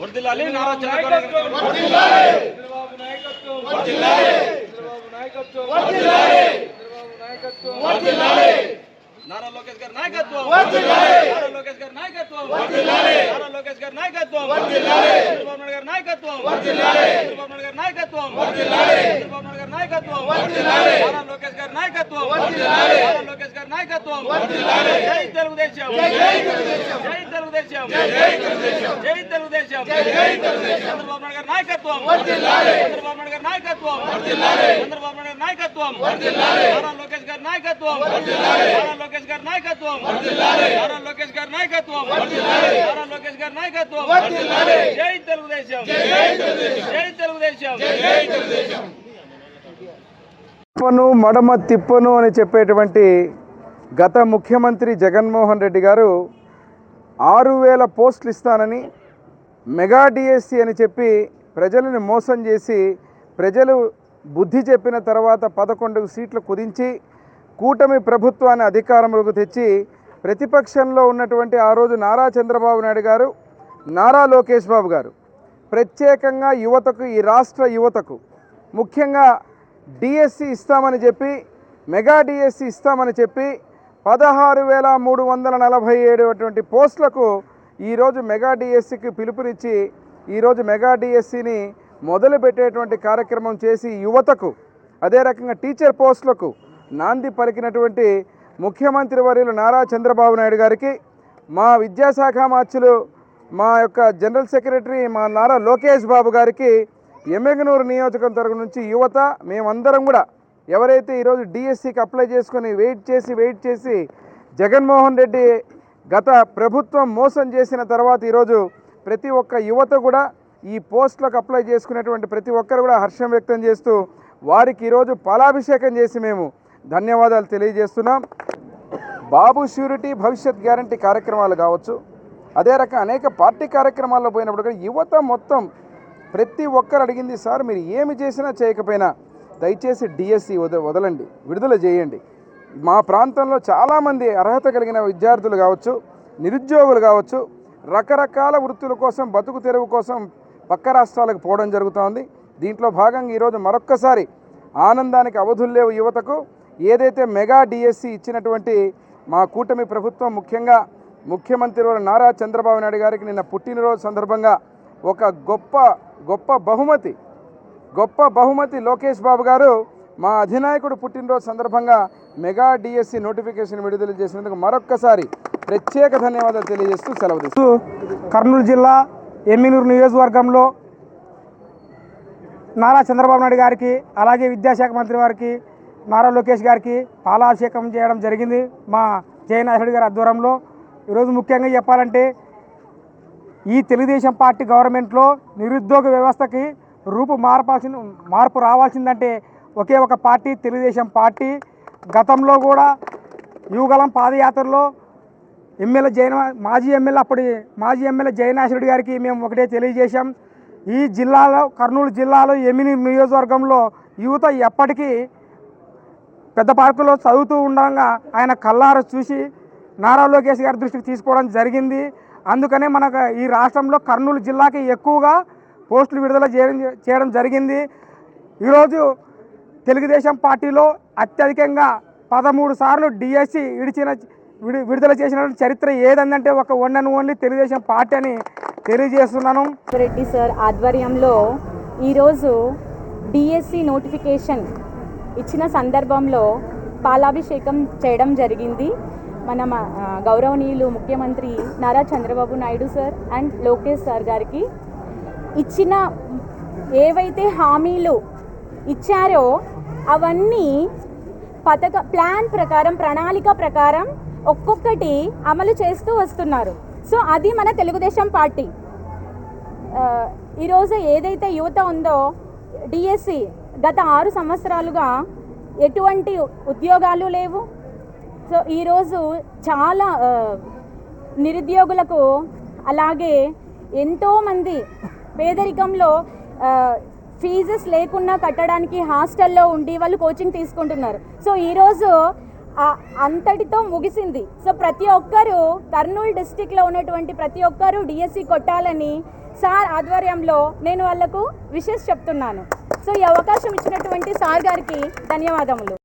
వర్దిల్లాలి నారా చంద్రబాబు నాయకత్వం నాయకత్వం నారా లోకేష్ గారి నాయకత్వం. నారా లోకేష్ గారి నాయకత్వం. నారా లోకేష్ గారి నాయకత్వం. చంద్రబాబు నాయుడు గారి నాయకత్వం. చంద్రబాబు నాయుడు గారి నాయకత్వం. చంద్రబాబు నాయుడు గారి నాయకత్వం. నారా లోకేష్ గారి నాయకత్వం. నారా లోకేష్ గారి నాయకత్వం. జై తెలుగుదేశం. జై తెలుగుదేశం. జై తెలుగుదేశం. చంద్రబాబు నాయుడు గారి నాయకత్వం. చంద్రబాబు నాయుడు గారి నాయకత్వం. చంద్రబాబు నాయుడు గారి నాయకత్వం. నారా లోకేష్ గారి నాయకత్వం. నారా లోకేష్ గారి నాయకత్వం. నారా లోకేష్ గారి నాయకత్వం. నారా లోకేష్ గారి నాయకత్వం. జై తెలుగుదేశం. జై తెలుగుదేశం. తిప్పను మడమ తిప్పను అని చెప్పేటువంటి గత ముఖ్యమంత్రి జగన్మోహన్ రెడ్డి గారు ఆరు వేల పోస్టులు ఇస్తానని మెగా డిఎస్సి అని చెప్పి ప్రజలను మోసం చేసి ప్రజలు బుద్ధి చెప్పిన తర్వాత పదకొండు సీట్లు కుదించి కూటమి ప్రభుత్వాన్ని అధికారంలోకి తెచ్చి ప్రతిపక్షంలో ఉన్నటువంటి ఆ రోజు నారా చంద్రబాబు నాయుడు గారు నారా లోకేష్ బాబు గారు ప్రత్యేకంగా యువతకు ఈ రాష్ట్ర యువతకు ముఖ్యంగా డిఎస్సి ఇస్తామని చెప్పి మెగా డిఎస్సి ఇస్తామని చెప్పి పదహారు వేల మూడు వందల నలభై ఏడు అటువంటి పోస్టులకు ఈరోజు మెగా డిఎస్సికి పిలుపునిచ్చి ఈరోజు మెగా డిఎస్సిని మొదలుపెట్టేటువంటి కార్యక్రమం చేసి యువతకు అదే రకంగా టీచర్ పోస్టులకు నాంది పలికినటువంటి ముఖ్యమంత్రి వర్యులు నారా చంద్రబాబు నాయుడు గారికి మా విద్యాశాఖ మార్చులు మా యొక్క జనరల్ సెక్రటరీ మా నారా లోకేష్ బాబు గారికి ఎమ్మెగనూరు నియోజకవర్గం నుంచి యువత మేమందరం కూడా ఎవరైతే ఈరోజు డిఎస్సికి అప్లై చేసుకొని వెయిట్ చేసి వెయిట్ చేసి జగన్మోహన్ రెడ్డి గత ప్రభుత్వం మోసం చేసిన తర్వాత ఈరోజు ప్రతి ఒక్క యువత కూడా ఈ పోస్టులకు అప్లై చేసుకునేటువంటి ప్రతి ఒక్కరు కూడా హర్షం వ్యక్తం చేస్తూ వారికి ఈరోజు పాలాభిషేకం చేసి మేము ధన్యవాదాలు తెలియజేస్తున్నాం. బాబు షూరిటీ భవిష్యత్ గ్యారంటీ కార్యక్రమాలు కావచ్చు అదే రకం అనేక పార్టీ కార్యక్రమాల్లో పోయినప్పుడు కూడా యువత మొత్తం ప్రతి ఒక్కరు అడిగింది సార్ మీరు ఏమి చేసినా చేయకపోయినా దయచేసి డిఎస్సి వద వదలండి విడుదల చేయండి. మా ప్రాంతంలో చాలామంది అర్హత కలిగిన విద్యార్థులు కావచ్చు నిరుద్యోగులు కావచ్చు రకరకాల వృత్తుల కోసం బతుకు తెరువు కోసం పక్క రాష్ట్రాలకు పోవడం జరుగుతోంది. దీంట్లో భాగంగా ఈరోజు మరొక్కసారి ఆనందానికి అవధులు లేవు యువతకు. ఏదైతే మెగా డిఎస్సి ఇచ్చినటువంటి మా కూటమి ప్రభుత్వం ముఖ్యంగా ముఖ్యమంత్రి వారు నారా చంద్రబాబు నాయుడు గారికి నిన్న పుట్టినరోజు సందర్భంగా ఒక గొప్ప గొప్ప బహుమతి గొప్ప బహుమతి లోకేష్ బాబు గారు మా అధినాయకుడు పుట్టినరోజు సందర్భంగా మెగా డిఎస్సి నోటిఫికేషన్ విడుదల చేసినందుకు మరొక్కసారి ప్రత్యేక ధన్యవాదాలు తెలియజేస్తూ సెలవు కర్నూలు జిల్లా ఎమ్మినూరు నియోజకవర్గంలో నారా చంద్రబాబు నాయుడు గారికి అలాగే విద్యాశాఖ మంత్రి వారికి నారా లోకేష్ గారికి పాలాభిషేకం చేయడం జరిగింది మా జయనాథుడి గారి ఆధ్వర్యంలో. ఈరోజు ముఖ్యంగా చెప్పాలంటే ఈ తెలుగుదేశం పార్టీ గవర్నమెంట్లో నిరుద్యోగ వ్యవస్థకి రూపు మార్పాల్సిన మార్పు రావాల్సిందంటే ఒకే ఒక పార్టీ తెలుగుదేశం పార్టీ. గతంలో కూడా యువగలం పాదయాత్రలో ఎమ్మెల్యే జైన మాజీ ఎమ్మెల్యే అప్పటి మాజీ ఎమ్మెల్యే జయనాశుడి గారికి మేము ఒకటే తెలియజేశాం. ఈ జిల్లాలో కర్నూలు జిల్లాలో ఎమిని నియోజకవర్గంలో యువత ఎప్పటికీ పెద్ద పార్కులో చదువుతూ ఉండగా ఆయన కల్లార చూసి నారా లోకేష్ గారి దృష్టికి తీసుకోవడం జరిగింది. అందుకనే మనకు ఈ రాష్ట్రంలో కర్నూలు జిల్లాకి ఎక్కువగా పోస్టులు విడుదల చేయడం చేయడం జరిగింది. ఈరోజు తెలుగుదేశం పార్టీలో అత్యధికంగా పదమూడు సార్లు డిఎస్సి విడిచిన విడి విడుదల చేసిన చరిత్ర ఏదంటే ఒక one and only Telugu Desam party అని తెలియజేస్తున్నాను. రెడ్డి సార్ ఆధ్వర్యంలో ఈరోజు డిఎస్సి నోటిఫికేషన్ ఇచ్చిన సందర్భంలో పాలాభిషేకం చేయడం జరిగింది. మన గౌరవనీయులు ముఖ్యమంత్రి Nara Chandrababu Naidu sir and Lokesh sir గారికి ఇచ్చిన ఏవైతే హామీలు ఇచ్చారో అవన్నీ పథక ప్లాన్ ప్రకారం ప్రణాళిక ప్రకారం ఒక్కొక్కటి అమలు చేస్తూ వస్తున్నారు. సో అది మన తెలుగుదేశం పార్టీ. ఈరోజు ఏదైతే యువత ఉందో డిఎస్సి గత ఆరు సంవత్సరాలుగా ఎటువంటి ఉద్యోగాలు లేవు. సో ఈరోజు చాలా నిరుద్యోగులకు అలాగే ఎంతోమంది పేదరికంలో ఫీజెస్ లేకుండా కట్టడానికి హాస్టల్లో ఉండి వాళ్ళు కోచింగ్ తీసుకుంటున్నారు. సో ఈరోజు అంతటితో ముగిసింది. సో ప్రతి ఒక్కరూ కర్నూలు డిస్టిక్లో ఉన్నటువంటి ప్రతి ఒక్కరూ డిఎస్సి కొట్టాలని సార్ ఆధ్వర్యంలో నేను వాళ్ళకు విషెస్ చెప్తున్నాను. సో ఈ అవకాశం ఇచ్చినటువంటి సార్ గారికి ధన్యవాదములు.